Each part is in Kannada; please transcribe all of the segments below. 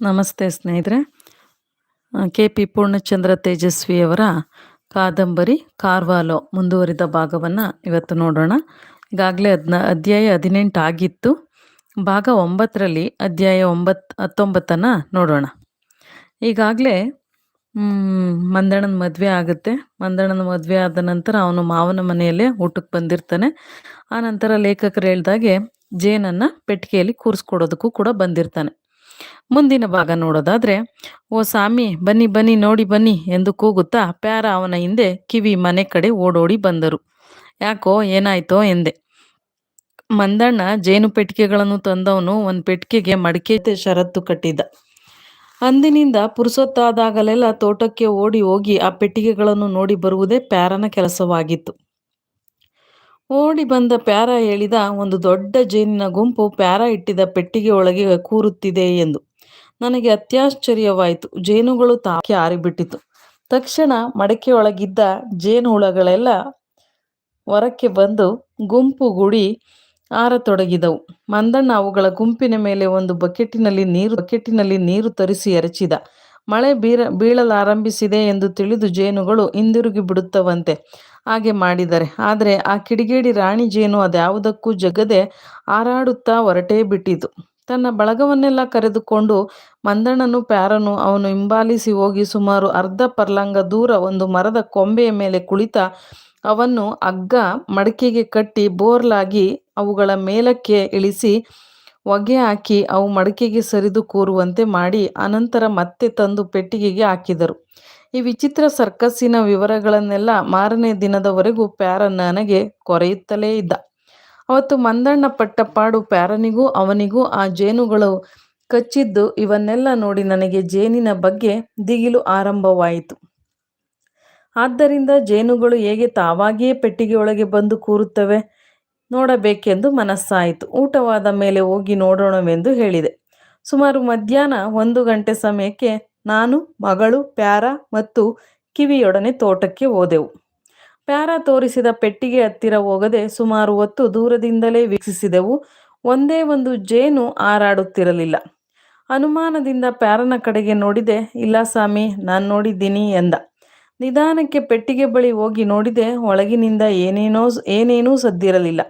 ನಮಸ್ತೆ ಸ್ನೇಹಿತರೆ. ಕೆ ಪಿ ಪೂರ್ಣಚಂದ್ರ ತೇಜಸ್ವಿಯವರ ಕಾದಂಬರಿ ಕಾರ್ವಾಲೋ ಮುಂದುವರಿದ ಭಾಗವನ್ನು ಇವತ್ತು ನೋಡೋಣ. ಈಗಾಗಲೇ ಅದ್ನ, ಅಧ್ಯಾಯ ಹದಿನೆಂಟು ಆಗಿತ್ತು. ಭಾಗ ಒಂಬತ್ತರಲ್ಲಿ ಅಧ್ಯಾಯ ಒಂಬತ್ತು ಹತ್ತೊಂಬತ್ತನ್ನು ನೋಡೋಣ. ಈಗಾಗಲೇ ಮಂದಣ್ಣನ ಮದುವೆ ಆಗುತ್ತೆ. ಮಂದಣ್ಣನ ಮದುವೆ ಆದ ನಂತರ ಅವನು ಮಾವನ ಮನೆಯಲ್ಲೇ ಊಟಕ್ಕೆ ಬಂದಿರ್ತಾನೆ. ಆ ನಂತರ ಲೇಖಕರು ಹೇಳ್ದಾಗೆ ಜೇನನ್ನು ಪೆಟ್ಟಿಗೆಯಲ್ಲಿ ಕೂರಿಸ್ಕೊಡೋದಕ್ಕೂ ಕೂಡ ಬಂದಿರ್ತಾನೆ. ಮುಂದಿನ ಭಾಗ ನೋಡೋದಾದ್ರೆ, ಓ ಸ್ವಾಮಿ, ಬನ್ನಿ ಬನ್ನಿ, ನೋಡಿ, ಬನ್ನಿ ಎಂದು ಕೂಗುತ್ತಾ ಪ್ಯಾರ ಅವನ ಹಿಂದೆ ಕಿವಿ ಮನೆ ಕಡೆ ಓಡೋಡಿ ಬಂದರು. ಯಾಕೋ, ಏನಾಯ್ತೋ? ಎಂದೆ. ಮಂದಣ್ಣ ಜೇನು ಪೆಟ್ಟಿಗೆಗಳನ್ನು ತಂದವನು ಒಂದು ಪೆಟ್ಟಿಗೆಗೆ ಮಡಿಕೆ ಷರತ್ತು ಕಟ್ಟಿದ್ದ. ಅಂದಿನಿಂದ ಪುರುಸೊತ್ತಾದಾಗಲೆಲ್ಲ ತೋಟಕ್ಕೆ ಓಡಿ ಹೋಗಿ ಆ ಪೆಟ್ಟಿಗೆಗಳನ್ನು ನೋಡಿ ಬರುವುದೇ ಪ್ಯಾರನ ಕೆಲಸವಾಗಿತ್ತು. ಓಡಿ ಬಂದ ಪ್ಯಾರ ಹೇಳಿದ ಒಂದು ದೊಡ್ಡ ಜೇನಿನ ಗುಂಪು ಪ್ಯಾರ ಇಟ್ಟಿದ್ದ ಪೆಟ್ಟಿಗೆ ಒಳಗೆ ಕೂರುತ್ತಿದೆ ಎಂದು. ನನಗೆ ಅತ್ಯಾಶ್ಚರ್ಯವಾಯಿತು. ಜೇನುಗಳು ತಾಕಿ ಆರಿಬಿಟ್ಟಿತು ತಕ್ಷಣ ಮಡಕೆಯೊಳಗಿದ್ದ ಜೇನು ಹುಳಗಳೆಲ್ಲ ಹೊರಕ್ಕೆ ಬಂದು ಗುಂಪು ಗುಡಿ ಆರತೊಡಗಿದವು. ಮಂದಣ್ಣ ಅವುಗಳ ಗುಂಪಿನ ಮೇಲೆ ಒಂದು ಬಕೆಟಿನಲ್ಲಿ ನೀರು ಬಕೆಟಿನಲ್ಲಿ ನೀರು ತರಿಸಿ ಎರಚಿದ. ಮಳೆ ಬೀರ, ಬೀಳಲಾರಂಭಿಸಿದೆ ಎಂದು ತಿಳಿದು ಜೇನುಗಳು ಹಿಂದಿರುಗಿ ಬಿಡುತ್ತವಂತೆ ಹಾಗೆ ಮಾಡಿದರೆ. ಆದರೆ ಆ ಕಿಡಿಗೇಡಿ ರಾಣಿ ಜೇನು ಅದ್ಯಾವುದಕ್ಕೂ ಜಗದೆ ಹಾರಾಡುತ್ತಾ ಹೊರಟೇ ಬಿಟ್ಟಿತು. ತನ್ನ ಬಳಗವನ್ನೆಲ್ಲ ಕರೆದುಕೊಂಡು ಮಂದಣ್ಣನು ಪ್ಯಾರನು ಅವನು ಹಿಂಬಾಲಿಸಿ ಹೋಗಿ ಸುಮಾರು ಅರ್ಧ ಪರ್ಲಂಗ ದೂರ ಒಂದು ಮರದ ಕೊಂಬೆಯ ಮೇಲೆ ಕುಳಿತ ಅವನ್ನು ಅಗ್ಗ ಮಡಕೆಗೆ ಕಟ್ಟಿ ಬೋರ್ಲಾಗಿ ಅವುಗಳ ಮೇಲಕ್ಕೆ ಇಳಿಸಿ ಹೊಗೆ ಹಾಕಿ ಅವು ಮಡಕೆಗೆ ಸರಿದು ಕೂರುವಂತೆ ಮಾಡಿ ಅನಂತರ ಮತ್ತೆ ತಂದು ಪೆಟ್ಟಿಗೆಗೆ ಹಾಕಿದರು. ಈ ವಿಚಿತ್ರ ಸರ್ಕಸ್ಸಿನ ವಿವರಗಳನ್ನೆಲ್ಲ ಮಾರನೇ ದಿನದವರೆಗೂ ಪ್ಯಾರ ನನಗೆ ಕೊರೆಯುತ್ತಲೇ ಇದ್ದ. ಅವತ್ತು ಮಂದಣ್ಣ ಪಟ್ಟಪಾಡು ಪ್ಯಾರನಿಗೂ ಅವನಿಗೂ ಆ ಜೇನುಗಳು ಕಚ್ಚಿದ್ದು ಇವನ್ನೆಲ್ಲ ನೋಡಿ ನನಗೆ ಜೇನಿನ ಬಗ್ಗೆ ದಿಗಿಲು ಆರಂಭವಾಯಿತು. ಆದ್ದರಿಂದ ಜೇನುಗಳು ಹೇಗೆ ತಾವಾಗಿಯೇ ಪೆಟ್ಟಿಗೆಯೊಳಗೆ ಬಂದು ಕೂರುತ್ತವೆ ನೋಡಬೇಕೆಂದು ಮನಸ್ಸಾಯಿತು. ಊಟವಾದ ಮೇಲೆ ಹೋಗಿ ನೋಡೋಣವೆಂದು ಹೇಳಿದೆ. ಸುಮಾರು ಮಧ್ಯಾಹ್ನ ಒಂದು ಗಂಟೆ ಸಮಯಕ್ಕೆ ನಾನು, ಮಗಳು, ಪ್ಯಾರ ಮತ್ತು ಕಿವಿಯೊಡನೆ ತೋಟಕ್ಕೆ ಹೋದೆವು. ಪ್ಯಾರ ತೋರಿಸಿದ ಪೆಟ್ಟಿಗೆ ಹತ್ತಿರ ಹೋಗದೆ ಸುಮಾರು ಹೊತ್ತು ದೂರದಿಂದಲೇ ವೀಕ್ಷಿಸಿದೆವು. ಒಂದೇ ಒಂದು ಜೇನು ಹಾರಾಡುತ್ತಿರಲಿಲ್ಲ. ಅನುಮಾನದಿಂದ ಪ್ಯಾರನ ಕಡೆಗೆ ನೋಡಿದೆ, ಇಲ್ಲ ಸ್ವಾಮಿ, ನಾನು ನೋಡಿದ್ದೀನಿ ಎಂದ. ನಿಧಾನಕ್ಕೆ ಪೆಟ್ಟಿಗೆ ಬಳಿ ಹೋಗಿ ನೋಡಿದೆ, ಒಳಗಿನಿಂದ ಏನೇನೋ ಏನೇನೂ ಸದ್ದಿರಲಿಲ್ಲ.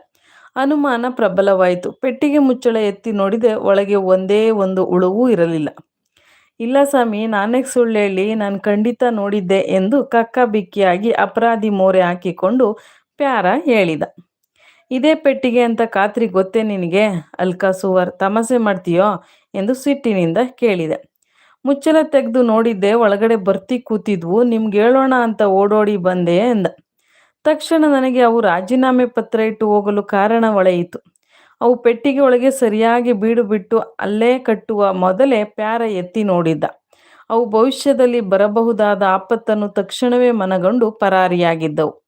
ಅನುಮಾನ ಪ್ರಬಲವಾಯಿತು. ಪೆಟ್ಟಿಗೆ ಮುಚ್ಚಳ ಎತ್ತಿ ನೋಡಿದೆ, ಒಳಗೆ ಒಂದೇ ಒಂದು ಉಳುವೂ ಇರಲಿಲ್ಲ. ಇಲ್ಲ ಸ್ವಾಮಿ, ನಾನೇ ಸುಳ್ಳು ಹೇಳಿ ನಾನು ಖಂಡಿತ ನೋಡಿದ್ದೆ ಎಂದು ಕಕ್ಕ ಬಿಕ್ಕಿಯಾಗಿ ಅಪರಾಧಿ ಮೋರೆ ಹಾಕಿಕೊಂಡು ಪ್ಯಾರ ಹೇಳಿದ. ಇದೇ ಪೆಟ್ಟಿಗೆ ಅಂತ ಖಾತ್ರಿ ಗೊತ್ತೇ ನಿನಗೆ? ಅಲ್ಕಾ ಸುವರ್, ತಮಾಸೆ ಮಾಡ್ತೀಯೋ? ಎಂದು ಸಿಟ್ಟಿನಿಂದ ಕೇಳಿದೆ. ಮುಚ್ಚಲ ತೆಗೆದು ನೋಡಿದ್ದೆ, ಒಳಗಡೆ ಬರ್ತಿ ಕೂತಿದ್ವು, ನಿಮ್ಗೆ ಹೇಳೋಣ ಅಂತ ಓಡೋಡಿ ಬಂದೆ ಎಂದ. ತಕ್ಷಣ ನನಗೆ ಅವು ರಾಜೀನಾಮೆ ಪತ್ರ ಇಟ್ಟು ಹೋಗಲು ಕಾರಣ ಒಳೆಯಿತು ಅವು ಪೆಟ್ಟಿಗೆ ಒಳಗೆ ಸರಿಯಾಗಿ ಬೀಡು ಬಿಟ್ಟು ಅಲ್ಲೇ ಕಟ್ಟುವ ಮೊದಲೇ ಪ್ಯಾರ ಎತ್ತಿ ನೋಡಿದ್ದ. ಅವು ಭವಿಷ್ಯದಲ್ಲಿ ಬರಬಹುದಾದ ಆಪತ್ತನ್ನು ತಕ್ಷಣವೇ ಮನಗಂಡು ಪರಾರಿಯಾಗಿದ್ದವು.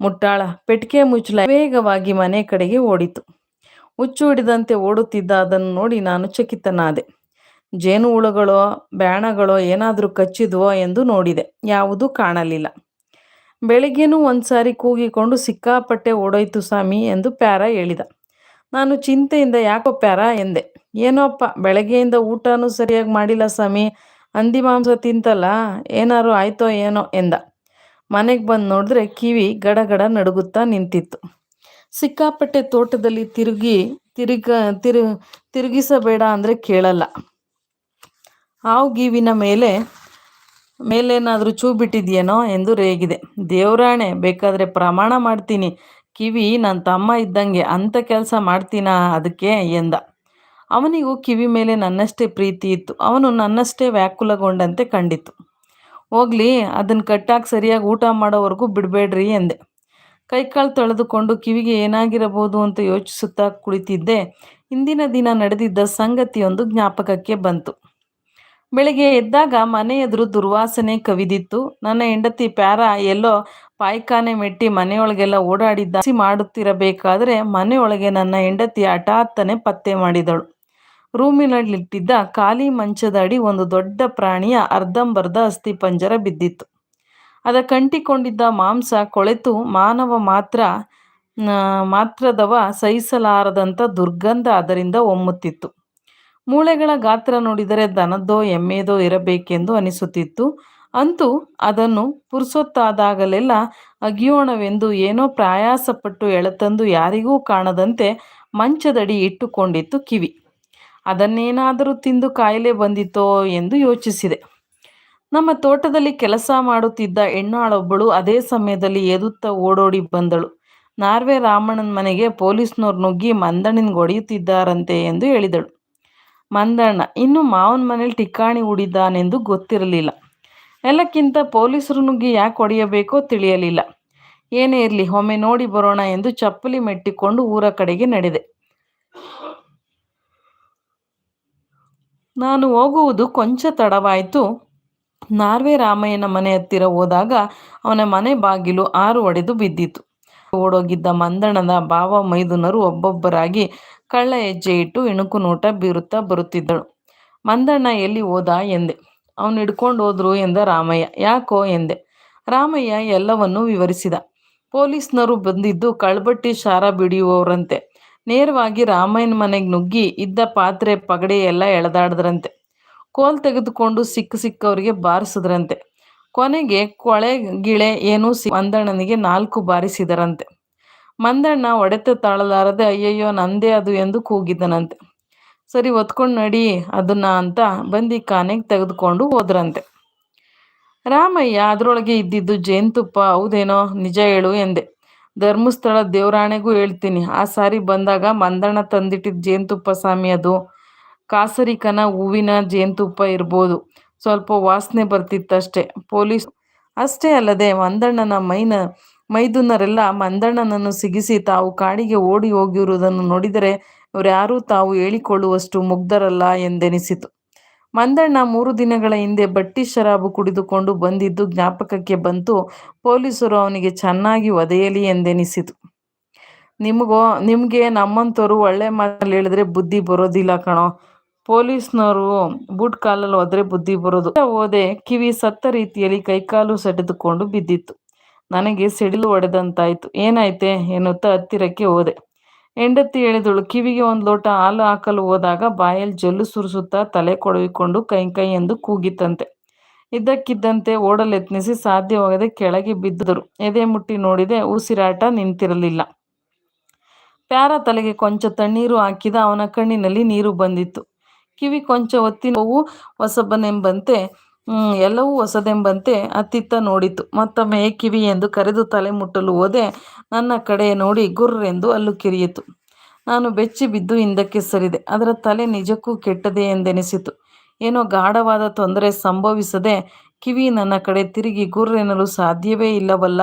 ಮುಟ್ಟಾಳ ಪೆಟ್ಟಿಗೆ ಮುಚ್ಚಲ ವೇಗವಾಗಿ ಮನೆ ಕಡೆಗೆ ಓಡಿತು. ಹುಚ್ಚು ಹಿಡಿದಂತೆ ಓಡುತ್ತಿದ್ದ ಅದನ್ನು ನೋಡಿ ನಾನು ಚಕಿತನಾದೆ. ಜೇನು ಹುಳುಗಳೋ ಬ್ಯಾಣಗಳೋ ಏನಾದರೂ ಕಚ್ಚಿದ್ವೋ ಎಂದು ನೋಡಿದೆ. ಯಾವುದೂ ಕಾಣಲಿಲ್ಲ. ಬೆಳಿಗ್ಗೆನೂ ಒಂದು ಸಾರಿ ಕೂಗಿಕೊಂಡು ಸಿಕ್ಕಾಪಟ್ಟೆ ಓಡೋಯ್ತು ಸ್ವಾಮಿ ಎಂದು ಪ್ಯಾರ ಹೇಳಿದ. ನಾನು ಚಿಂತೆಯಿಂದ ಯಾಕೋ ಪ್ಯಾರ ಎಂದೆ. ಏನೋಪ್ಪ, ಬೆಳಗ್ಗೆಯಿಂದ ಊಟನೂ ಸರಿಯಾಗಿ ಮಾಡಿಲ್ಲ ಸ್ವಾಮಿ. ಹಂದಿ ಮಾಂಸ ತಿಂತಲ್ಲ, ಏನಾರು ಆಯ್ತೋ ಏನೋ ಎಂದ. ಮನೆಗೆ ಬಂದು ನೋಡಿದ್ರೆ ಕಿವಿ ಗಡಗಡ ನಡುಗುತ್ತಾ ನಿಂತಿತ್ತು. ಸಿಕ್ಕಾಪಟ್ಟೆ ತೋಟದಲ್ಲಿ ತಿರುಗಿ, ತಿರುಗ, ತಿರು, ತಿರುಗಿಸಬೇಡ ಅಂದರೆ ಕೇಳಲ್ಲ. ಹಾವು ಗೀವಿನ ಮೇಲೆ, ಮೇಲೇನಾದರೂ ಚೂ ಬಿಟ್ಟಿದೆಯೇನೋ ಎಂದು ರೇಗಿದೆ. ದೇವರಾಣೆ, ಬೇಕಾದರೆ ಪ್ರಮಾಣ ಮಾಡ್ತೀನಿ. ಕಿವಿ ನನ್ನ ತಮ್ಮ ಇದ್ದಂಗೆ ಅಂಥ ಕೆಲಸ ಮಾಡ್ತೀನಾ ಅದಕ್ಕೆ ಎಂದ. ಅವನಿಗೂ ಕಿವಿ ಮೇಲೆ ನನ್ನಷ್ಟೇ ಪ್ರೀತಿ ಇತ್ತು. ಅವನು ನನ್ನಷ್ಟೇ ವ್ಯಾಕುಲಗೊಂಡಂತೆ ಕಂಡಿತು ಹೋಗ್ಲಿ ಅದನ್ನು ಕಟ್ಟಾಗಿ ಸರಿಯಾಗಿ ಊಟ ಮಾಡೋವರೆಗೂ ಬಿಡಬೇಡ್ರಿ, ಎಂದೆ. ಕೈಕಾಲು ತೊಳೆದುಕೊಂಡು ಕಿವಿಗೆ ಏನಾಗಿರಬಹುದು ಅಂತ ಯೋಚಿಸುತ್ತಾ ಕುಳಿತಿದ್ದೆ. ಇಂದಿನ ದಿನ ನಡೆದಿದ್ದ ಸಂಗತಿಯೊಂದು ಜ್ಞಾಪಕಕ್ಕೆ ಬಂತು. ಬೆಳಿಗ್ಗೆ ಎದ್ದಾಗ ಮನೆ ಎದುರು ದುರ್ವಾಸನೆ ಕವಿದಿತ್ತು. ನನ್ನ ಹೆಂಡತಿ ಪ್ಯಾರ ಎಲ್ಲೋ ಪಾಯ್ಖಾನೆ ಮೆಟ್ಟಿ ಮನೆಯೊಳಗೆಲ್ಲ ಓಡಾಡಿದ್ದ ಮಾಡುತ್ತಿರಬೇಕಾದ್ರೆ ಮನೆಯೊಳಗೆ ನನ್ನ ಹೆಂಡತಿ ಹಠಾತ್ತನೆ ಪತ್ತೆ ಮಾಡಿದಳು. ರೂಮಿನಲ್ಲಿಟ್ಟಿದ್ದ ಖಾಲಿ ಮಂಚದ ಅಡಿ ಒಂದು ದೊಡ್ಡ ಪ್ರಾಣಿಯ ಅರ್ಧಂಬರ್ಧ ಪಂಜರ ಬಿದ್ದಿತ್ತು. ಅದ ಕಂಟಿಕೊಂಡಿದ್ದ ಮಾಂಸ ಕೊಳೆತು ಮಾನವ ಮಾತ್ರ ಮಾತ್ರದವ ಸಹಿಸಲಾರದಂಥ ದುರ್ಗಂಧ ಅದರಿಂದ ಒಮ್ಮುತ್ತಿತ್ತು. ಮೂಳೆಗಳ ಗಾತ್ರ ನೋಡಿದರೆ ದನದ್ದೋ ಎಮ್ಮೆದೋ ಇರಬೇಕೆಂದು ಅನಿಸುತ್ತಿತ್ತು. ಅಂತೂ ಅದನ್ನು ಪುರುಸೊತ್ತಾದಾಗಲೆಲ್ಲ ಅಗಿಯೋಣವೆಂದು ಏನೋ ಪ್ರಾಯಾಸಪಟ್ಟು ಎಳೆತಂದು ಯಾರಿಗೂ ಕಾಣದಂತೆ ಮಂಚದಡಿ ಇಟ್ಟುಕೊಂಡಿತ್ತು ಕಿವಿ. ಅದನ್ನೇನಾದರೂ ತಿಂದು ಕಾಯಿಲೆ ಬಂದಿತೋ ಎಂದು ಯೋಚಿಸಿದೆ. ನಮ್ಮ ತೋಟದಲ್ಲಿ ಕೆಲಸ ಮಾಡುತ್ತಿದ್ದ ಹೆಣ್ಣಾಳೊಬ್ಬಳು ಅದೇ ಸಮಯದಲ್ಲಿ ಎದುತ್ತಾ ಓಡೋಡಿ ಬಂದಳು. ನಾರ್ವೆ ರಾಮಣ್ಣನ ಮನೆಗೆ ಪೊಲೀಸ್ನವ್ರು ನುಗ್ಗಿ ಮಂದಣ್ಣನಿಗೆ ಹೊಡೆಯುತ್ತಿದ್ದಾರಂತೆ ಎಂದು ಹೇಳಿದಳು. ಮಂದಣ್ಣ. ಇನ್ನು ಮಾವನ ಮನೇಲಿ ಠಿಕಾಣಿ ಹೂಡಿದ್ದಾನೆಂದು ಗೊತ್ತಿರಲಿಲ್ಲ. ಎಲ್ಲಕ್ಕಿಂತ ಪೊಲೀಸರು ನುಗ್ಗಿ ಯಾಕೆ ಹೊಡೆಯಬೇಕೋ ತಿಳಿಯಲಿಲ್ಲ. ಏನೇ ಇರಲಿ, ಒಮ್ಮೆ ನೋಡಿ ಬರೋಣ ಎಂದು ಚಪ್ಪಲಿ ಮೆಟ್ಟಿಕೊಂಡು ಊರ ಕಡೆಗೆ ನಡೆದೆ. ನಾನು ಹೋಗುವುದು ಕೊಂಚ ತಡವಾಯಿತು. ನಾರ್ವೆ ರಾಮಯ್ಯನ ಮನೆ ಹತ್ತಿರ ಹೋದಾಗ ಅವನ ಮನೆ ಬಾಗಿಲು ಆರು ಒಡೆದು ಬಿದ್ದಿತು ಓಡೋಗಿದ್ದ ಮಂದಣ್ಣದ ಭಾವ ಮೈದುನರು ಒಬ್ಬೊಬ್ಬರಾಗಿ ಕಳ್ಳ ಹೆಜ್ಜೆ ಇಟ್ಟು ಇಣುಕು ನೋಟ ಬೀರುತ್ತಾ ಬರುತ್ತಿದ್ದಳು. ಮಂದಣ್ಣ, ಎಲ್ಲಿ ಹೋದ? ಎಂದೆ. ಅವನು ಹಿಡ್ಕೊಂಡು ಹೋದ್ರು? ಎಂದ ರಾಮಯ್ಯ. ಯಾಕೋ? ಎಂದೆ. ರಾಮಯ್ಯ ಎಲ್ಲವನ್ನೂ ವಿವರಿಸಿದ. ಪೊಲೀಸ್ನವರು ಬಂದಿದ್ದು ಕಳ್ಬಟ್ಟಿ ಶಾರ ಬಿಡಿಯುವವರಂತೆ. ನೇರವಾಗಿ ರಾಮಯ್ಯನ ಮನೆಗೆ ನುಗ್ಗಿ ಇದ್ದ ಪಾತ್ರೆ ಪಗಡೆ ಎಲ್ಲ ಎಳೆದಾಡಿದ್ರಂತೆ. ಕೋಲ್ ತೆಗೆದುಕೊಂಡು ಸಿಕ್ಕ ಸಿಕ್ಕವರಿಗೆ ಬಾರಿಸಿದ್ರಂತೆ. ಕೊನೆಗೆ ಕೊಳೆ ಗಿಳೆ ಏನೂ ಸಿ, ಮಂದಣ್ಣನಿಗೆ ನಾಲ್ಕು ಬಾರಿಸಿದರಂತೆ. ಮಂದಣ್ಣ ಒಡೆತ ತಾಳಲಾರದೆ, ಅಯ್ಯಯ್ಯೋ, ನಂದೇ ಅದು ಎಂದು ಕೂಗಿದ್ದನಂತೆ ಸರಿ ಒತ್ಕೊಂಡು ನಡಿ, ಅದನ್ನ ಅಂತ ಬಂದಿ ಕಾನೆಗೆ ತೆಗೆದುಕೊಂಡು ಹೋದ್ರಂತೆ. ರಾಮಯ್ಯ, ಅದರೊಳಗೆ ಇದ್ದಿದ್ದು ಜೇನುತುಪ್ಪ, ಹೌದೇನೋ, ನಿಜ ಹೇಳು ಎಂದೆ. ಧರ್ಮಸ್ಥಳ ದೇವರಾಣೆಗೂ ಹೇಳ್ತೀನಿ. ಆ ಸಾರಿ ಬಂದಾಗ ಮಂದಣ್ಣ ತಂದಿಟ್ಟಿದ್ದ ಜೇನುತುಪ್ಪ ಸ್ವಾಮಿ ಅದು. ಕಾಸರಿಕನ ಹೂವಿನ ಜೇನುತುಪ್ಪ ಇರ್ಬೋದು. ಸ್ವಲ್ಪ ವಾಸನೆ ಬರ್ತಿತ್ತಷ್ಟೇ. ಪೊಲೀಸ್ ಅಷ್ಟೇ ಅಲ್ಲದೆ ಮಂದಣ್ಣನ ಮೈನ ಮೈದುನರೆಲ್ಲ ಮಂದಣ್ಣನನ್ನು ಸಿಗಿಸಿ ತಾವು ಕಾಡಿಗೆ ಓಡಿ ಹೋಗಿರುವುದನ್ನು ನೋಡಿದರೆ ಇವರ್ಯಾರೂ ತಾವು ಹೇಳಿಕೊಳ್ಳುವಷ್ಟು ಮುಗ್ಧರಲ್ಲ ಎಂದೆನಿಸಿತು. ಮಂದಣ್ಣ ಮೂರು ದಿನಗಳ ಹಿಂದೆ ಬಟ್ಟಿ ಶರಾಬು ಕುಡಿದುಕೊಂಡು ಬಂದಿದ್ದು ಜ್ಞಾಪಕಕ್ಕೆ ಬಂತು. ಪೊಲೀಸರು ಅವನಿಗೆ ಚೆನ್ನಾಗಿ ಒದೆಯಲಿ ಎಂದೆನಿಸಿತು. ನಿಮಗೋ, ನಿಮಗೆ ನಮ್ಮಂಥವ್ರು ಒಳ್ಳೆ ಮಾತಲ್ಲಿ ಹೇಳಿದ್ರೆ ಬುದ್ಧಿ ಬರೋದಿಲ್ಲ ಕಣೋ. ಪೊಲೀಸ್ನವರು ಬೂಟ್ ಕಾಲಲ್ಲಿ ಹೋದ್ರೆ ಬುದ್ಧಿ ಬರೋದು. ಹೋದೆ ಕಿವಿ ಸತ್ತ ರೀತಿಯಲ್ಲಿ ಕೈಕಾಲು ಸಡೆದುಕೊಂಡು ಬಿದ್ದಿತ್ತು. ನನಗೆ ಸಿಡಿಲು ಹೊಡೆದಂತಾಯ್ತು ಏನಾಯ್ತೆ? ಎನ್ನುತ್ತಾ ಹತ್ತಿರಕ್ಕೆ ಹೋದೆ. ಹೆಂಡತಿ ಹೇಳಿದಳು, ಕಿವಿಗೆ ಒಂದು ಲೋಟ ಹಾಲು ಹಾಕಲು ಹೋದಾಗ ಬಾಯಲ್ಲಿ ಜಲ್ಲು ಸುರಿಸುತ್ತಾ ತಲೆ ಕೊಡವಿಕೊಂಡು ಕೈ ಕೈ ಎಂದು ಕೂಗಿತಂತೆ ಇದ್ದಕ್ಕಿದ್ದಂತೆ ಓಡಲೆತ್ನಿಸಿ ಸಾಧ್ಯವಾಗದೆ ಕೆಳಗೆ ಬಿದ್ದರು ಎದೆ ಮುಟ್ಟಿ ನೋಡಿದೆ, ಉಸಿರಾಟ ನಿಂತಿರಲಿಲ್ಲ. ಪ್ಯಾರ ತಲೆಗೆ ಕೊಂಚ ತಣ್ಣೀರು ಹಾಕಿದ ಅವನ ಕಣ್ಣಿನಲ್ಲಿ ನೀರು ಬಂದಿತ್ತು. ಕಿವಿ ಕೊಂಚ ಹೊತ್ತಿನವು ಹೊಸಬನೆಂಬಂತೆ ಎಲ್ಲವೂ ಹೊಸದೆಂಬಂತೆ ಅತ್ತಿತ್ತ ನೋಡಿತು. ಮತ್ತೊಮ್ಮೆ ಕಿವಿ ಎಂದು ಕರೆದು ತಲೆ ಮುಟ್ಟಲು ಹೋದೆ. ನನ್ನ ಕಡೆ ನೋಡಿ ಗುರ್ರೆಂದು ಅಲ್ಲು ಕಿರಿಯಿತು. ನಾನು ಬೆಚ್ಚಿ ಬಿದ್ದು ಹಿಂದಕ್ಕೆ ಸರಿದೆ. ಅದರ ತಲೆ ನಿಜಕ್ಕೂ ಕೆಟ್ಟದೆ ಎಂದೆನಿಸಿತು. ಏನೋ ಗಾಢವಾದ ತೊಂದರೆ ಸಂಭವಿಸದೆ ಕಿವಿ ನನ್ನ ಕಡೆ ತಿರುಗಿ ಗುರ್ರೆನ್ನಲು ಸಾಧ್ಯವೇ ಇಲ್ಲವಲ್ಲ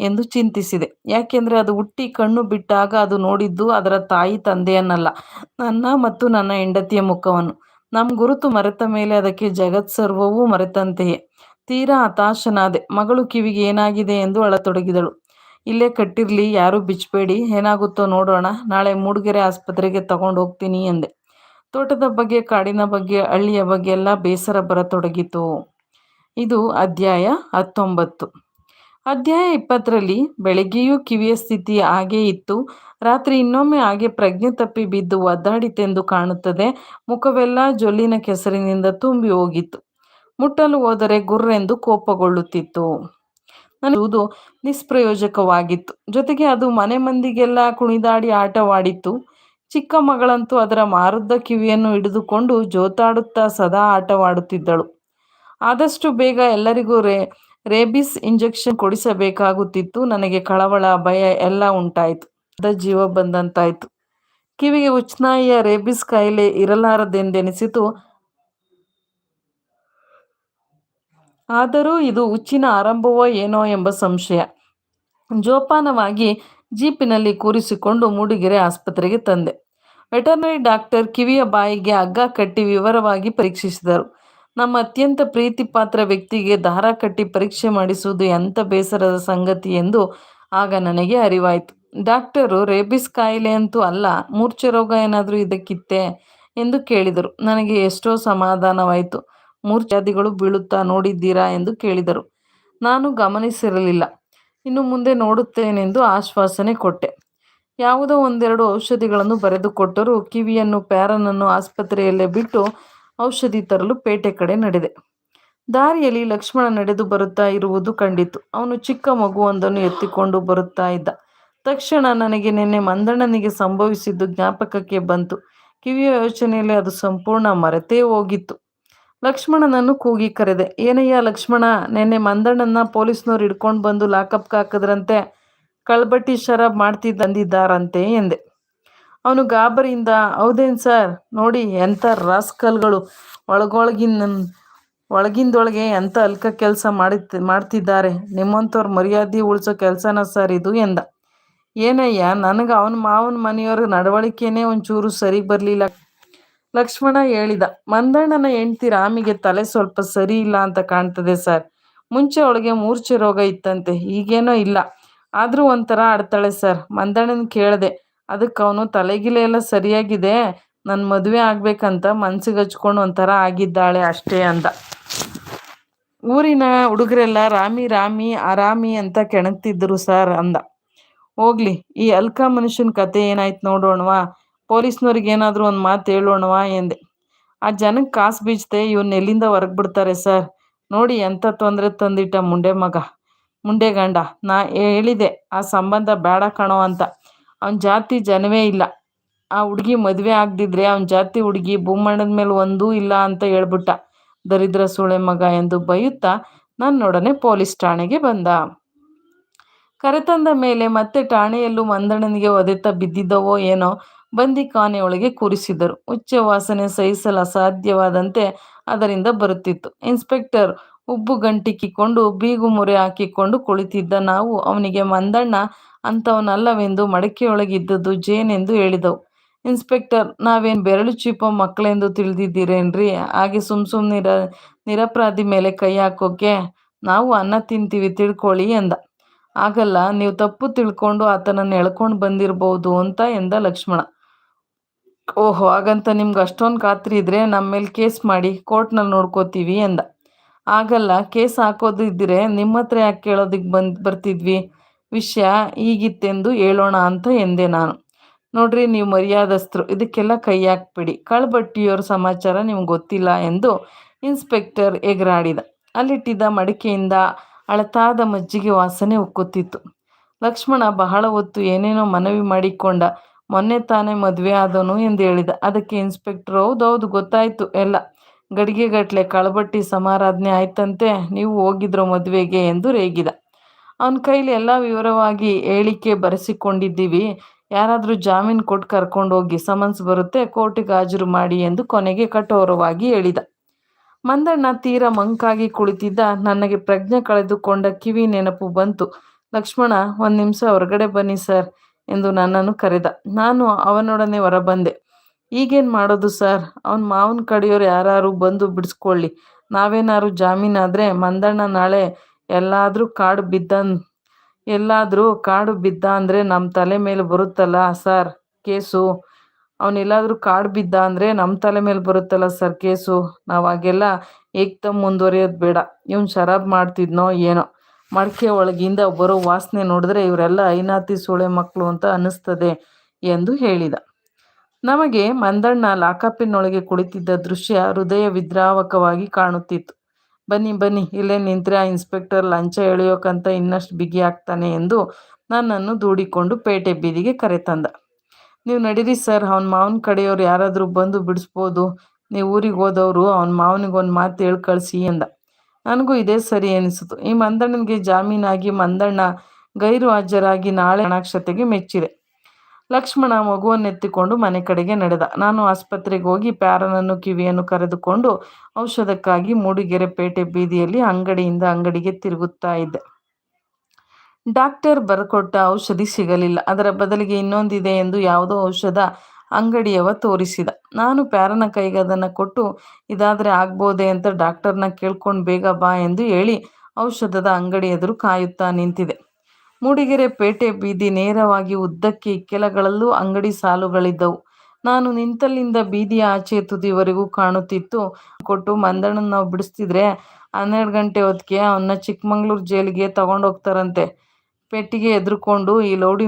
ಎಂದು ಚಿಂತಿಸಿದೆ. ಯಾಕೆಂದರೆ ಅದು ಹುಟ್ಟಿ ಕಣ್ಣು ಬಿಟ್ಟಾಗ ಅದು ನೋಡಿದ್ದು ಅದರ ತಾಯಿ ತಂದೆಯನ್ನಲ್ಲ. ನನ್ನ ಮತ್ತು ನನ್ನ ಹೆಂಡತಿಯ ಮುಖವನ್ನು. ನಮ್ಮ ಗುರುತು ಮರೆತ ಮೇಲೆ ಅದಕ್ಕೆ ಜಗತ್ ಸರ್ವವೂ ಮರೆತಂತೆಯೇ. ತೀರಾ ಹತಾಶನಾದೆ, ಮಗಳು ಕಿವಿಗೆ ಏನಾಗಿದೆ ಎಂದು ಅಳತೊಡಗಿದಳು. ಇಲ್ಲೇ ಕಟ್ಟಿರ್ಲಿ, ಯಾರೂ ಬಿಚ್ಚಬೇಡಿ, ಏನಾಗುತ್ತೋ ನೋಡೋಣ, ನಾಳೆ ಮೂಡಿಗೆರೆ ಆಸ್ಪತ್ರೆಗೆ ತಗೊಂಡು ಹೋಗ್ತೀನಿ ಎಂದೆ. ತೋಟದ ಬಗ್ಗೆ, ಕಾಡಿನ ಬಗ್ಗೆ, ಹಳ್ಳಿಯ ಬಗ್ಗೆ ಎಲ್ಲ ಬೇಸರ ಬರತೊಡಗಿತು. ಇದು ಅಧ್ಯಾಯ ಹತ್ತೊಂಬತ್ತು. ಅಧ್ಯಾಯ ಇಪ್ಪತ್ತರಲ್ಲಿ ಬೆಳಗ್ಗೆಯೂ ಕಿವಿಯ ಸ್ಥಿತಿ ಹಾಗೇ ಇತ್ತು. ರಾತ್ರಿ ಇನ್ನೊಮ್ಮೆ ಹಾಗೆ ಪ್ರಜ್ಞೆ ತಪ್ಪಿ ಬಿದ್ದು ಒದ್ದಾಡಿತೆಂದು ಕಾಣುತ್ತದೆ. ಮುಖವೆಲ್ಲ ಜೊಲ್ಲಿನ ಕೆಸರಿನಿಂದ ತುಂಬಿ ಹೋಗಿತ್ತು. ಮುಟ್ಟಲು ಹೋದರೆ ಗುರ್ರೆಂದು ಕೋಪಗೊಳ್ಳುತ್ತಿತ್ತು. ನನಗೆ ನಿಸ್ಪ್ರಯೋಜಕವಾಗಿತ್ತು ಜೊತೆಗೆ ಅದು ಮನೆ ಮಂದಿಗೆಲ್ಲ ಕುಣಿದಾಡಿ ಆಟವಾಡಿತ್ತು. ಚಿಕ್ಕ ಮಗಳಂತೂ ಅದರ ಮಾರುದ್ದ ಕಿವಿಯನ್ನು ಹಿಡಿದುಕೊಂಡು ಜೋತಾಡುತ್ತಾ ಸದಾ ಆಟವಾಡುತ್ತಿದ್ದಳು. ಆದಷ್ಟು ಬೇಗ ಎಲ್ಲರಿಗೂ ರೇ, ರೇಬಿಸ್ ಇಂಜೆಕ್ಷನ್ ಕೊಡಿಸಬೇಕಾಗುತ್ತಿತ್ತು. ನನಗೆ ಕಳವಳ, ಭಯ ಎಲ್ಲ ಉಂಟಾಯಿತು. ಜೀವ ಬಂದಂತಾಯಿತು. ಕಿವಿಗೆ ಉಚ್ಚನಾಯಿಯ ರೇಬಿಸ್ ಕಾಯಿಲೆ ಇರಲಾರದೆಂದೆನಿಸಿತು. ಆದರೂ ಇದು ಉಚ್ಚಿನ ಆರಂಭವೋ ಏನೋ ಎಂಬ ಸಂಶಯ. ಜೋಪಾನವಾಗಿ ಜೀಪಿನಲ್ಲಿ ಕೂರಿಸಿಕೊಂಡು ಮೂಡಿಗೆರೆ ಆಸ್ಪತ್ರೆಗೆ ತಂದೆ. ವೆಟರ್ನರಿ ಡಾಕ್ಟರ್ ಕಿವಿಯ ಬಾಯಿಗೆ ಹಗ್ಗ ಕಟ್ಟಿ ವಿವರವಾಗಿ ಪರೀಕ್ಷಿಸಿದರು. ನಮ್ಮ ಅತ್ಯಂತ ಪ್ರೀತಿ ಪಾತ್ರ ವ್ಯಕ್ತಿಗೆ ದಾರ ಕಟ್ಟಿ ಪರೀಕ್ಷೆ ಮಾಡಿಸುವುದು ಎಂಥ ಬೇಸರದ ಸಂಗತಿ ಎಂದು ಆಗ ನನಗೆ ಅರಿವಾಯಿತು. ಡಾಕ್ಟರು ರೇಬಿಸ್ ಕಾಯಿಲೆ ಅಂತೂ ಅಲ್ಲ, ಮೂರ್ಛೆ ರೋಗ ಏನಾದರೂ ಇದಕ್ಕಿತ್ತೆ ಎಂದು ಕೇಳಿದರು ನನಗೆ ಎಷ್ಟೋ ಸಮಾಧಾನವಾಯಿತು ಮೂರ್ಛಾದಿಗಳು ಬೀಳುತ್ತಾ ನೋಡಿದ್ದೀರಾ ಎಂದು ಕೇಳಿದರು ನಾನು ಗಮನಿಸಿರಲಿಲ್ಲ ಇನ್ನು ಮುಂದೆ ನೋಡುತ್ತೇನೆಂದು ಆಶ್ವಾಸನೆ ಕೊಟ್ಟೆ ಯಾವುದೋ ಒಂದೆರಡು ಔಷಧಿಗಳನ್ನು ಬರೆದುಕೊಟ್ಟರು. ಕಿವಿಯನ್ನು ಪ್ಯಾರನನ್ನು ಆಸ್ಪತ್ರೆಯಲ್ಲೇ ಬಿಟ್ಟು ಔಷಧಿ ತರಲು ಪೇಟೆ ಕಡೆ ನಡೆದೆ. ದಾರಿಯಲ್ಲಿ ಲಕ್ಷ್ಮಣ ನಡೆದು ಬರುತ್ತಾ ಇರುವುದು ಕಂಡಿತು. ಅವನು ಚಿಕ್ಕ ಮಗುವೊಂದನ್ನು ಎತ್ತಿಕೊಂಡು ಬರುತ್ತಾ ಇದ್ದ. ತಕ್ಷಣ ನನಗೆ ನಿನ್ನೆ ಮಂದಣ್ಣನಿಗೆ ಸಂಭವಿಸಿದ್ದು ಜ್ಞಾಪಕಕ್ಕೆ ಬಂತು. ಕಿವಿಯ ಯೋಚನೆಯಲ್ಲಿ ಅದು ಸಂಪೂರ್ಣ ಮರೆತೇ ಹೋಗಿತ್ತು. ಲಕ್ಷ್ಮಣನನ್ನು ಕೂಗಿ ಕರೆದೆ. ಏನಯ್ಯ ಲಕ್ಷ್ಮಣ, ನೆನ್ನೆ ಮಂದಣ್ಣನ ಪೊಲೀಸ್ನವ್ರು ಹಿಡ್ಕೊಂಡು ಬಂದು ಲಾಕಪ್ಗೆ ಹಾಕಿದ್ರಂತೆ. ಕಳ್ಬಟ್ಟಿ ಶರಾಬ್ ಮಾಡ್ತಿದ್ದಂದಿದ್ದಾರಂತೆ ಎಂದೆ. ಅವನು ಗಾಬರಿಯಿಂದ ಹೌದೇನು ಸರ್ ನೋಡಿ ಎಂಥ ರಾಸ್ಕಲ್ಗಳು ಒಳಗೊಳಗಿನ ಒಳಗಿಂದೊಳಗೆ ಎಂಥ ಅಲ್ಕ ಕೆಲಸ ಮಾಡಿ ಮಾಡ್ತಿದ್ದಾರೆ. ನಿಮ್ಮಂಥವ್ರ ಮರ್ಯಾದೆ ಉಳಿಸೋ ಕೆಲಸನ ಸರ್ ಇದು ಎಂದ. ಏನಯ್ಯ ನನಗ ಅವನ ಮಾವನ ಮನೆಯವ್ರ ನಡವಳಿಕೆನೇ ಒಂಚೂರು ಸರಿ ಬರ್ಲಿಲ್ಲ. ಲಕ್ಷ್ಮಣ ಹೇಳಿದ. ಮಂದಣ್ಣನ ಹೆಂಡ್ತಿ ರಾಮಿಗೆ ತಲೆ ಸ್ವಲ್ಪ ಸರಿ ಇಲ್ಲ ಅಂತ ಕಾಣ್ತದೆ ಸರ್ ಮುಂಚೆ ಅವಳಿಗೆ ಮೂರ್ಛೆ ರೋಗ ಇತ್ತಂತೆ. ಈಗೇನೋ ಇಲ್ಲ. ಆದ್ರೂ ಒಂಥರ ಆಡ್ತಾಳೆ ಸರ್ ಮಂದಣ್ಣನ ಕೇಳಿದೆ ಅದಕ್ಕೆ ಅವನು ತಲೆಗಿಲೆ ಎಲ್ಲ ಸರಿಯಾಗಿದೆ. ನನ್ನ ಮದುವೆ ಆಗ್ಬೇಕಂತ ಮನ್ಸಿಗೆ ಹಚ್ಕೊಂಡು ಒಂಥರ ಆಗಿದ್ದಾಳೆ ಅಷ್ಟೇ ಅಂದ. ಊರಿನ ಹುಡುಗರೆಲ್ಲ, ರಾಮಿ ರಾಮಿ, ಆರಾಮಿ ಅಂತ ಕೆಣಕ್ತಿದ್ರು ಸರ್ ಅಂದ. ಹೋಗ್ಲಿ, ಈ ಅಲ್ಕ ಮನುಷ್ಯನ ಕತೆ ಏನಾಯ್ತು ನೋಡೋಣವಾ ಪೊಲೀಸ್ನವ್ರಿಗೆ ಏನಾದರೂ ಒಂದು ಮಾತು ಹೇಳೋಣವಾ ಎಂದೆ. ಆ ಜನಕ್ಕೆ ಕಾಸು ಬೀಚ್ತೆ ಇವನ್ನ ಎಲ್ಲಿಂದ ಹೊರಗ್ಬಿಡ್ತಾರೆ ಸರ್ ನೋಡಿ ಎಂಥ ತೊಂದರೆ ತಂದಿಟ್ಟ ಮುಂಡೆ ಮಗ. ಮುಂಡೆ ಗಂಡ. ನಾ ಹೇಳಿದೆ ಆ ಸಂಬಂಧ ಬೇಡ ಕಣೋ ಅಂತ. ಅವನ ಜಾತಿ ಜನವೇ ಇಲ್ಲ. ಆ ಹುಡ್ಗಿ ಮದುವೆ ಆಗ್ದಿದ್ರೆ ಅವನ ಜಾತಿ ಹುಡ್ಗಿ ಭೂಮಣ್ಣದ ಮೇಲೆ ಒಂದೂ ಇಲ್ಲ ಅಂತ ಹೇಳ್ಬಿಟ್ಟ. ದರಿದ್ರ ಸೂಳೆ ಮಗ ಎಂದು ಬೈಯುತ್ತಾ ನನ್ನೊಡನೆ ಪೊಲೀಸ್ ಠಾಣೆಗೆ ಬಂದ. ಕರೆತಂದ ಮೇಲೆ ಮತ್ತೆ ಠಾಣೆಯಲ್ಲೂ ಮಂದಣ್ಣನಿಗೆ ಒದೆತ ಬಿದ್ದಿದ್ದವೋ ಏನೋ ಬಂದಿ ಕಾನೆಯೊಳಗೆ ಕೂರಿಸಿದರು ಉಚ್ಚ ವಾಸನೆ ಸಹಿಸಲು ಅಸಾಧ್ಯವಾದಂತೆ ಅದರಿಂದ ಬರುತ್ತಿತ್ತು. ಇನ್ಸ್ಪೆಕ್ಟರ್ ಉಬ್ಬು ಗಂಟಿಕ್ಕಿಕೊಂಡು ಬೀಗು ಮುರೆ ಹಾಕಿಕೊಂಡು ಕುಳಿತಿದ್ದ ನಾವು ಅವನಿಗೆ, ಮಂದಣ್ಣ, ಅಂಥವನಲ್ಲವೆಂದು ಮಡಕೆಯೊಳಗಿದ್ದದ್ದು ಜೇನೆಂದು ಹೇಳಿದವು ಇನ್ಸ್ಪೆಕ್ಟರ್, ನಾವೇನು ಬೆರಳು ಚೀಪ ಮಕ್ಕಳೆಂದು ತಿಳಿದಿದ್ದೀರೇನ್ರಿ ಹಾಗೆ ಸುಮ್ ನಿರ, ನಿರಪರಾಧಿ ಮೇಲೆ ಕೈ ಹಾಕೋಕೆ. ನಾವು ಅನ್ನ ತಿಂತೀವಿ ತಿಳ್ಕೊಳ್ಳಿ ಎಂದ. ಆಗಲ್ಲ, ನೀವು ತಪ್ಪು ತಿಳ್ಕೊಂಡು ಆತನನ್ನು ಎಳ್ಕೊಂಡು ಬಂದಿರಬಹುದು ಅಂತ ಎಂದ ಲಕ್ಷ್ಮಣ. ಓಹೋ ಹಾಗಂತ ನಿಮ್ಗೆ ಅಷ್ಟೊಂದು ಖಾತ್ರಿ ಇದ್ರೆ ನಮ್ಮ ಮೇಲೆ ಕೇಸ್ ಮಾಡಿ ಕೋರ್ಟ್ನಲ್ಲಿ ನೋಡ್ಕೋತೀವಿ ಎಂದ. ಆಗಲ್ಲ, ಕೇಸ್ ಹಾಕೋದು ಹತ್ರ ಯಾಕೆ ಕೇಳೋದಕ್ಕೆ ಬಂದು ಬರ್ತಿದ್ವಿ. ವಿಷಯ ಹೀಗಿತ್ತೆಂದು ಹೇಳೋಣ ಅಂತ ಎಂದೆ ನಾನು. ನೋಡ್ರಿ ನೀವು ಮರ್ಯಾದಸ್ಥರು. ಇದಕ್ಕೆಲ್ಲ ಕೈ ಹಾಕ್ಬೇಡಿ. ಕಳ್ಬಟ್ಟಿಯವ್ರ ಸಮಾಚಾರ ನಿಮ್ಗೆ ಗೊತ್ತಿಲ್ಲ ಎಂದು ಇನ್ಸ್ಪೆಕ್ಟರ್ ಎಗರಾಡಿದ. ಅಲ್ಲಿಟ್ಟಿದ್ದ ಮಡಕೆಯಿಂದ ಹಳತಾದ ಮಜ್ಜಿಗೆ ವಾಸನೆ ಉಕ್ಕುತ್ತಿತ್ತು. ಲಕ್ಷ್ಮಣ ಬಹಳ ಹೊತ್ತು ಏನೇನೋ ಮನವಿ ಮಾಡಿಕೊಂಡ. ಮೊನ್ನೆ ತಾನೇ ಮದುವೆ ಆದೋನು ಎಂದು ಹೇಳಿದ. ಅದಕ್ಕೆ ಇನ್ಸ್ಪೆಕ್ಟರ್ ಹೌದೌದು ಗೊತ್ತಾಯ್ತು ಎಲ್ಲ. ಗಡಿಗೆಗಟ್ಲೆ ಕಳಬಟ್ಟಿ ಸಮಾರಾಧನೆ ಆಯ್ತಂತೆ. ನೀವು ಹೋಗಿದ್ರೋ ಮದುವೆಗೆ ಎಂದು ರೇಗಿದ. ಅವನ ಕೈಲಿ ಎಲ್ಲ ವಿವರವಾಗಿ ಹೇಳಿಕೆ ಬರೆಸಿಕೊಂಡಿದ್ದೀವಿ. ಯಾರಾದರೂ ಜಾಮೀನು ಕೊಟ್ಟು ಕರ್ಕೊಂಡೋಗಿ ಸಮನ್ಸ್ ಬರುತ್ತೆ, ಕೋರ್ಟಿಗೆ ಹಾಜರು ಮಾಡಿ ಎಂದು ಕೊನೆಗೆ ಕಠೋರವಾಗಿ ಹೇಳಿದ. ಮಂದಣ್ಣ ತೀರ ಮಂಕಾಗಿ ಕುಳಿತಿದ್ದ. ನನಗೆ ಪ್ರಜ್ಞೆ ಕಳೆದುಕೊಂಡ ಕಿವಿ ನೆನಪು ಬಂತು. ಲಕ್ಷ್ಮಣ, ಒಂದ್ ನಿಮಿಷ ಹೊರಗಡೆ ಬನ್ನಿ ಸರ್ ಎಂದು ನನ್ನನ್ನು ಕರೆದ. ನಾನು ಅವನೊಡನೆ ಹೊರಬಂದೆ. ಈಗೇನ್ ಮಾಡೋದು ಸರ್ ಅವನ್ ಮಾವನ ಕಡೆಯೋರು ಯಾರು ಬಂದು ಬಿಡಿಸ್ಕೊಳ್ಳಿ ನಾವೇನಾದ್ರು ಜಾಮೀನಾದ್ರೆ ಮಂದಣ್ಣ ನಾಳೆ ಎಲ್ಲಾದ್ರೂ ಕಾಡು ಬಿದ್ದ ಅಂದ್ರೆ ನಮ್ಮ ತಲೆ ಮೇಲೆ ಬರುತ್ತಲ್ಲ ಸರ್ ಕೇಸು. ಅವ್ನೆಲ್ಲಾದ್ರೂ ಕಾಡು ಬಿದ್ದ ಅಂದ್ರೆ ನಮ್ಮ ತಲೆ ಮೇಲೆ ಬರುತ್ತಲ್ಲ ಸರ್ ಕೇಸು. ನಾವ್ ಹಾಗೆಲ್ಲ ಏಕ್ದಮ್ ಮುಂದುವರಿಯೋದ್ ಬೇಡ. ಇವ್ನು ಶರಾಬ್ ಮಾಡ್ತಿದ್ನೋ ಏನೋ. ಮಡಕೆ ಒಳಗಿಂದ ಬರೋ ವಾಸನೆ ನೋಡಿದ್ರೆ ಇವರೆಲ್ಲ ಐನಾತಿ ಸೂಳೆ ಮಕ್ಕಳು ಅಂತ ಅನ್ನಿಸ್ತದೆ ಎಂದು ಹೇಳಿದ. ನಮಗೆ ಮಂದಣ್ಣ ಲಾಕಪ್ಪಿನೊಳಗೆ ಕುಳಿತಿದ್ದ ದೃಶ್ಯ ಹೃದಯ ವಿದ್ರಾವಕವಾಗಿ ಕಾಣುತ್ತಿತ್ತು. ಬನ್ನಿ ಬನ್ನಿ, ಇಲ್ಲೇ ನಿಂತ್ರೆ ಆ ಇನ್ಸ್ಪೆಕ್ಟರ್ ಲಂಚ ಎಳೆಯೋಕಂತ ಇನ್ನಷ್ಟು ಬಿಗಿ ಆಗ್ತಾನೆ ಎಂದು ನನ್ನನ್ನು ದೂಡಿಕೊಂಡು ಪೇಟೆ ಬೀದಿಗೆ ಕರೆತಂದ. ನೀವ್ ನಡೀರಿ ಸರ್, ಅವ್ನ ಮಾವನ ಕಡೆಯವ್ರು ಯಾರಾದರೂ ಬಂದು ಬಿಡಿಸ್ಬೋದು. ನೀವು ಊರಿಗೆ ಹೋದವರು, ಅವ್ನ ಮಾವನಿಗೆ ಒಂದು ಮಾತು ಹೇಳಿ ಕಳಿಸಿ ಅಂದ ನನಗೂ ಇದೇ ಸರಿ ಅನಿಸಿತು ಈ ಮಂದಣ್ಣನಿಗೆ ಜಾಮೀನಾಗಿ ಮಂದಣ್ಣ ಗೈರು ಹಾಜರಾಗಿ ನಾಳೆ ಅನಾಕ್ಷತೆಗೆ ಮೆಚ್ಚಿದೆ. ಲಕ್ಷ್ಮಣ ಮಗುವನ್ನೆತ್ತಿಕೊಂಡು ಮನೆ ಕಡೆಗೆ ನಡೆದ. ನಾನು ಆಸ್ಪತ್ರೆಗೆ ಹೋಗಿ ಪ್ಯಾರನನ್ನು, ಕಿವಿಯನ್ನು ಕರೆದುಕೊಂಡು ಔಷಧಕ್ಕಾಗಿ ಮೂಡಿಗೆರೆ ಪೇಟೆ ಬೀದಿಯಲ್ಲಿ ಅಂಗಡಿಯಿಂದ ಅಂಗಡಿಗೆ ತಿರುಗುತ್ತಾ ಇದ್ದೆ. ಡಾಕ್ಟರ್ ಬರಕೊಟ್ಟ ಔಷಧಿ ಸಿಗಲಿಲ್ಲ. ಅದರ ಬದಲಿಗೆ ಇನ್ನೊಂದಿದೆ ಎಂದು ಯಾವುದೋ ಔಷಧ ಅಂಗಡಿಯವ ತೋರಿಸಿದ. ನಾನು ಪ್ಯಾರನ ಕೈಗೆ ಅದನ್ನು ಕೊಟ್ಟು, ಇದಾದರೆ ಆಗ್ಬೋದೆ ಅಂತ ಡಾಕ್ಟರ್ನ ಕೇಳ್ಕೊಂಡು ಬೇಗ ಬಾ ಎಂದು ಹೇಳಿ ಔಷಧದ ಅಂಗಡಿ ಎದುರು ಕಾಯುತ್ತಾ ನಿಂತಿದೆ ಮೂಡಿಗೆರೆ ಪೇಟೆ ಬೀದಿ ನೇರವಾಗಿ ಉದ್ದಕ್ಕೆ ಇಕ್ಕೆಲಗಳಲ್ಲೂ ಅಂಗಡಿ ಸಾಲುಗಳಿದ್ದವು. ನಾನು ನಿಂತಲ್ಲಿಂದ ಬೀದಿಯ ಆಚೆ ತುದಿವರೆಗೂ ಕಾಣುತ್ತಿತ್ತು. ಕೊಟ್ಟು ಮಂದಣ್ಣನ್ನು ನಾವು ಬಿಡಿಸ್ತಿದ್ರೆ ಹನ್ನೆರಡು ಗಂಟೆ ಹೊತ್ತಿಗೆ ಅವನ್ನ ಚಿಕ್ಕಮಂಗ್ಳೂರು ಜೈಲಿಗೆ ತಗೊಂಡ್ ಹೋಗ್ತಾರಂತೆ. ಪೆಟ್ಟಿಗೆ ಎದುರುಕೊಂಡು ಈ ಲೌಡಿ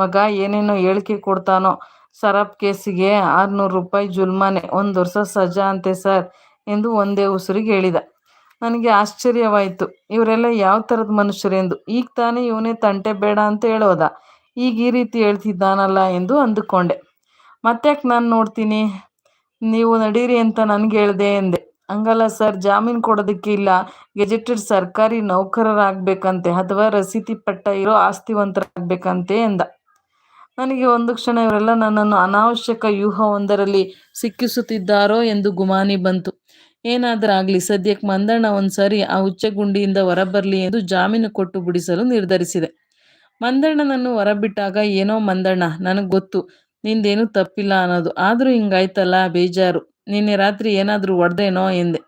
ಮಗ ಏನೇನೋ ಹೇಳಿಕೆ ಕೊಡ್ತಾನೋ, ಸರಪ್ ಕೇಸಿಗೆ ಆರುನೂರು ರೂಪಾಯಿ ಜುಲ್ಮಾನೆ, ಒಂದು ವರ್ಷ ಸಜಾ ಅಂತೆ ಸರ್ ಎಂದು ಒಂದೇ ಉಸಿರಿಗೆ ಹೇಳಿದ. ನನಗೆ ಆಶ್ಚರ್ಯವಾಯಿತು. ಇವರೆಲ್ಲ ಯಾವ ಥರದ ಮನುಷ್ಯರೆಂದು ಈಗ ತಾನೇ ಇವನೇ ತಂಟೆ ಬೇಡ ಅಂತ ಹೇಳೋದ. ಈಗ ಈ ರೀತಿ ಹೇಳ್ತಿದ್ದಾನಲ್ಲ ಎಂದು ಅಂದುಕೊಂಡೆ. ಮತ್ತ್ಯಾಕೆ ನಾನು ನೋಡ್ತೀನಿ. ನೀವು ನಡೀರಿ ಅಂತ ನನಗೆ ಹೇಳಿದೆ ಎಂದೆ ಹಂಗಲ್ಲ ಸರ್, ಜಾಮೀನು ಕೊಡೋದಕ್ಕೆ ಇಲ್ಲ. ಗೆಜೆಟೆಡ್ ಸರ್ಕಾರಿ ನೌಕರರಾಗಬೇಕಂತೆ, ಅಥವಾ ರಸೀತಿ ಪಟ್ಟ ಇರೋ ಆಸ್ತಿವಂತರಾಗಬೇಕಂತೆ ಎಂದ. ನನಗೆ ಒಂದು ಕ್ಷಣ ಇವರೆಲ್ಲ ನನ್ನನ್ನು ಅನಾವಶ್ಯಕ ವ್ಯೂಹವೊಂದರಲ್ಲಿ ಸಿಕ್ಕಿಸುತ್ತಿದ್ದಾರೋ ಎಂದು ಗುಮಾನಿ ಬಂತು. ಏನಾದರಾಗಲಿ ಸದ್ಯಕ್ಕೆ ಮಂದಣ್ಣ ಒಂದು ಸಾರಿ ಆ ಹುಚ್ಚಗುಂಡಿಯಿಂದ ಹೊರಬರಲಿ ಎಂದು ಜಾಮೀನು ಕೊಟ್ಟು ಬಿಡಿಸಲು ನಿರ್ಧರಿಸಿದೆ. ಮಂದಣ್ಣನನ್ನು ಹೊರಬಿಟ್ಟಾಗ ಏನೋ ಮಂದಣ್ಣ, ನನಗೆ ಗೊತ್ತು, ನಿಂದೇನು ತಪ್ಪಿಲ್ಲ ಅನ್ನೋದು. ಆದರೂ ಹಿಂಗಾಯ್ತಲ್ಲ, ಬೇಜಾರು. ನಿನ್ನೆ ರಾತ್ರಿ ಏನಾದರೂ ಹೊಡೆದೇನೋ ಎಂದೆ.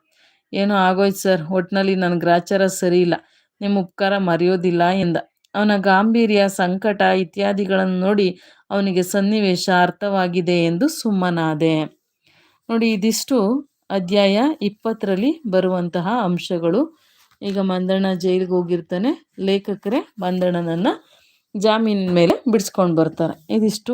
ಏನೋ ಆಗೋಯ್ತು ಸರ್ ಒಟ್ಟಿನಲ್ಲಿ ನನ್ನ ಗ್ರಾಚಾರ ಸರಿ ಇಲ್ಲ ನಿಮ್ಮ ಉಪಕಾರ ಮರೆಯೋದಿಲ್ಲ ಎಂದ. ಅವನ ಗಾಂಭೀರ್ಯ, ಸಂಕಟ ಇತ್ಯಾದಿಗಳನ್ನು ನೋಡಿ ಅವನಿಗೆ ಸನ್ನಿವೇಶ ಅರ್ಥವಾಗಿದೆ ಎಂದು ಸುಮ್ಮನಾದೆ. ನೋಡಿ, ಇದಿಷ್ಟು ಅಧ್ಯಾಯ ಇಪ್ಪತ್ತರಲ್ಲಿ ಬರುವಂತಹ ಅಂಶಗಳು. ಈಗ ಮಂದಣ್ಣ ಜೈಲಿಗೆ ಹೋಗಿರ್ತಾನೆ. ಲೇಖಕರೇ ಮಂದಣ್ಣನನ್ನು ಜಾಮೀನಿನ ಮೇಲೆ ಬಿಡಿಸ್ಕೊಂಡು ಬರ್ತಾರೆ. ಇದಿಷ್ಟು